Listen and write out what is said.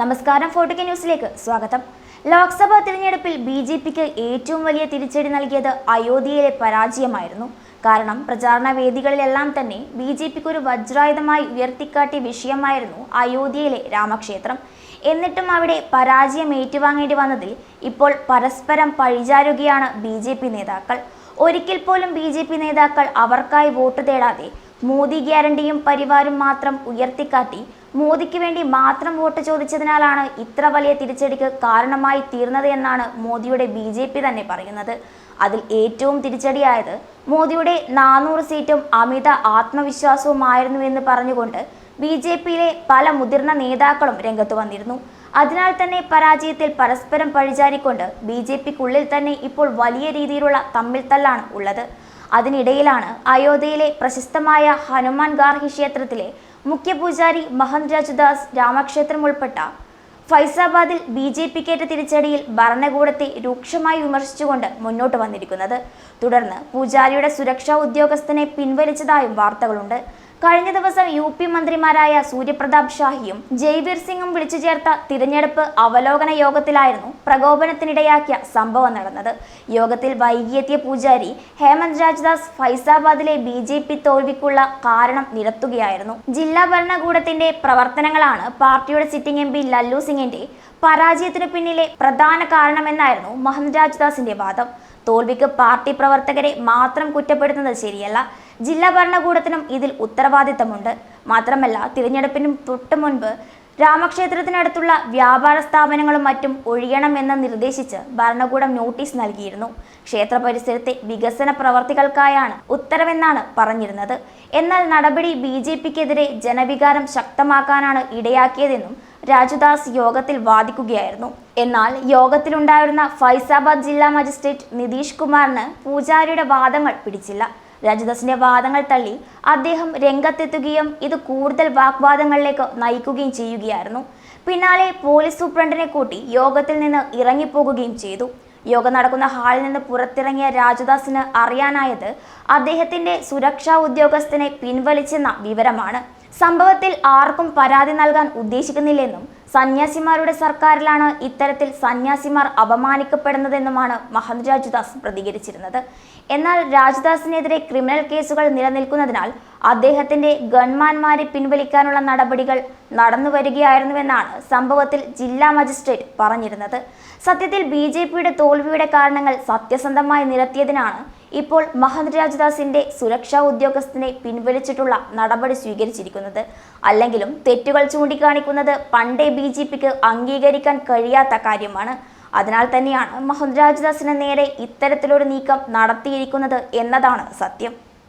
നമസ്കാരം ഫോർട്ടുകെ ന്യൂസിലേക്ക് സ്വാഗതം. ലോക്സഭാ തിരഞ്ഞെടുപ്പിൽ ബി ജെ പിക്ക് ഏറ്റവും വലിയ തിരിച്ചടി നൽകിയത് അയോധ്യയിലെ പരാജയമായിരുന്നു. കാരണം പ്രചാരണ വേദികളിലെല്ലാം തന്നെ ബി ജെ പിക്ക് ഒരു വജ്രായുധമായി ഉയർത്തിക്കാട്ടിയ വിഷയമായിരുന്നു അയോധ്യയിലെ രാമക്ഷേത്രം. എന്നിട്ടും അവിടെ പരാജയം ഏറ്റുവാങ്ങേണ്ടി വന്നതിൽ ഇപ്പോൾ പരസ്പരം പഴിചാരുകയാണ് ബി നേതാക്കൾ. ഒരിക്കൽ പോലും ബി നേതാക്കൾ അവർക്കായി വോട്ട് തേടാതെ മോദി ഗ്യാരണ്ടിയും പരിവാരും മാത്രം ഉയർത്തിക്കാട്ടി മോദിക്ക് വേണ്ടി മാത്രം വോട്ട് ചോദിച്ചതിനാലാണ് ഇത്ര വലിയ തിരിച്ചടിക്ക് കാരണമായി തീർന്നത് എന്നാണ് മോദിയുടെ ബി ജെ പി തന്നെ പറയുന്നത്. അതിൽ ഏറ്റവും തിരിച്ചടിയായത് മോദിയുടെ നാനൂറ് സീറ്റും അമിത ആത്മവിശ്വാസവുമായിരുന്നു എന്ന് പറഞ്ഞുകൊണ്ട് ബി ജെ പിയിലെ പല മുതിർന്ന നേതാക്കളും രംഗത്ത് വന്നിരുന്നു. അതിനാൽ തന്നെ പരാജയത്തിൽ പരസ്പരം പഴിചാരിക്കൊണ്ട് ബി ജെ പിക്കുള്ളിൽ തന്നെ ഇപ്പോൾ വലിയ രീതിയിലുള്ള തമ്മിൽ തല്ലാണ് ഉള്ളത്. അതിനിടയിലാണ് അയോധ്യയിലെ പ്രശസ്തമായ ഹനുമാൻ ഗാർഹി ക്ഷേത്രത്തിലെ മുഖ്യ പൂജാരി മഹന്ത് രാജദാസ് രാമക്ഷേത്രം ഉൾപ്പെട്ട ഫൈസാബാദിൽ ബി ജെ പിക്കേറ്റ തിരിച്ചടിയിൽ ഭരണകൂടത്തെ രൂക്ഷമായി വിമർശിച്ചുകൊണ്ട് മുന്നോട്ട് വന്നിരിക്കുന്നത്. തുടർന്ന് പൂജാരിയുടെ സുരക്ഷാ ഉദ്യോഗസ്ഥനെ പിൻവലിച്ചതായും വാർത്തകളുണ്ട്. കഴിഞ്ഞ ദിവസം യു പി മന്ത്രിമാരായ സൂര്യപ്രതാപ് ഷാഹിയും ജയ്വീർ സിംഗും വിളിച്ചു ചേർത്ത തിരഞ്ഞെടുപ്പ് അവലോകന യോഗത്തിലായിരുന്നു പ്രകോപനത്തിനിടയാക്കിയ സംഭവം നടന്നത്. യോഗത്തിൽ വൈകിയെത്തിയ പൂജാരി ഹേമന്ത് രാജ്ദാസ് ഫൈസാബാദിലെ ബി ജെ പി തോൽവിക്കുള്ള കാരണം നിരത്തുകയായിരുന്നു. ജില്ലാ ഭരണകൂടത്തിന്റെ പ്രവർത്തനങ്ങളാണ് പാർട്ടിയുടെ സിറ്റിംഗ് എം പി ലല്ലു സിംഗിന്റെ പരാജയത്തിനു പിന്നിലെ പ്രധാന കാരണമെന്നായിരുന്നു മഹന്ത് രാജ്ദാസിന്റെ വാദം. തോൽവിക്ക് പാർട്ടി പ്രവർത്തകരെ മാത്രം കുറ്റപ്പെടുത്തുന്നത് ശരിയല്ല. ജില്ലാ ഭരണകൂടത്തിനും ഇതിൽ ഉത്തരവാദിത്തമുണ്ട്. മാത്രമല്ല തിരഞ്ഞെടുപ്പിനും തൊട്ടു മുൻപ് രാമക്ഷേത്രത്തിനടുത്തുള്ള വ്യാപാര സ്ഥാപനങ്ങളും മറ്റും ഒഴിയണമെന്ന് നിർദ്ദേശിച്ച് ഭരണകൂടം നോട്ടീസ് നൽകിയിരുന്നു. ക്ഷേത്ര പരിസരത്തെ വികസന പ്രവർത്തികൾക്കായാണ് ഉത്തരവെന്നാണ് പറഞ്ഞിരുന്നത്. എന്നാൽ നടപടി ബി ജെ പിക്കെതിരെ ജനവികാരം ശക്തമാക്കാനാണ് ഇടയാക്കിയതെന്നും രാജുദാസ് യോഗത്തിൽ വാദിക്കുകയായിരുന്നു. എന്നാൽ യോഗത്തിലുണ്ടായിരുന്ന ഫൈസാബാദ് ജില്ലാ മജിസ്ട്രേറ്റ് നിതീഷ് കുമാറിന് പൂജാരിയുടെ വാദങ്ങൾ പിടിച്ചില്ല. രാജദാസിന്റെ വാദങ്ങൾ തള്ളി അദ്ദേഹം രംഗത്തെത്തുകയും ഇത് കൂടുതൽ വാഗ്വാദങ്ങളിലേക്ക് നയിക്കുകയും ചെയ്യുകയായിരുന്നു. പിന്നാലെ പോലീസ് സൂപ്രണ്ടിനെ കൂട്ടി യോഗത്തിൽ നിന്ന് ഇറങ്ങിപ്പോകുകയും ചെയ്തു. യോഗം നടക്കുന്ന ഹാളിൽ നിന്ന് പുറത്തിറങ്ങിയ രാജദാസിന് അറിയാനായത് അദ്ദേഹത്തിന്റെ സുരക്ഷാ ഉദ്യോഗസ്ഥനെ പിൻവലിച്ചെന്ന വിവരമാണ്. സംഭവത്തിൽ ആർക്കും പരാതി നൽകാൻ ഉദ്ദേശിക്കുന്നില്ലെന്നും സന്യാസിമാരുടെ സർക്കാരിലാണ് ഇത്തരത്തിൽ സന്യാസിമാർ അപമാനിക്കപ്പെടുന്നതെന്നുമാണ് മഹന്ത് രാജുദാസ് പ്രതികരിച്ചിരുന്നത്. എന്നാൽ രാജ്ദാസിനെതിരെ ക്രിമിനൽ കേസുകൾ നിലനിൽക്കുന്നതിനാൽ അദ്ദേഹത്തിന്റെ ഗൺമാൻമാരെ പിൻവലിക്കാനുള്ള നടപടികൾ നടന്നു വരികയായിരുന്നുവെന്നാണ് സംഭവത്തിൽ ജില്ലാ മജിസ്ട്രേറ്റ് പറഞ്ഞിരുന്നത്. സത്യത്തിൽ ബി തോൽവിയുടെ കാരണങ്ങൾ സത്യസന്ധമായി നിരത്തിയതിനാണ് ഇപ്പോൾ മഹന്ത് രാജദാസിന്റെ സുരക്ഷാ ഉദ്യോഗസ്ഥനെ പിൻവലിച്ചിട്ടുള്ള നടപടി സ്വീകരിച്ചിരിക്കുന്നത്. അല്ലെങ്കിലും തെറ്റുകൾ ചൂണ്ടിക്കാണിക്കുന്നത് പണ്ടേ ബി ജെ പിക്ക് അംഗീകരിക്കാൻ കഴിയാത്ത കാര്യമാണ്. അതിനാൽ തന്നെയാണ് മഹന്ത് രാജദാസിന് നേരെ ഇത്തരത്തിലൊരു നീക്കം നടത്തിയിരിക്കുന്നത് എന്നതാണ് സത്യം.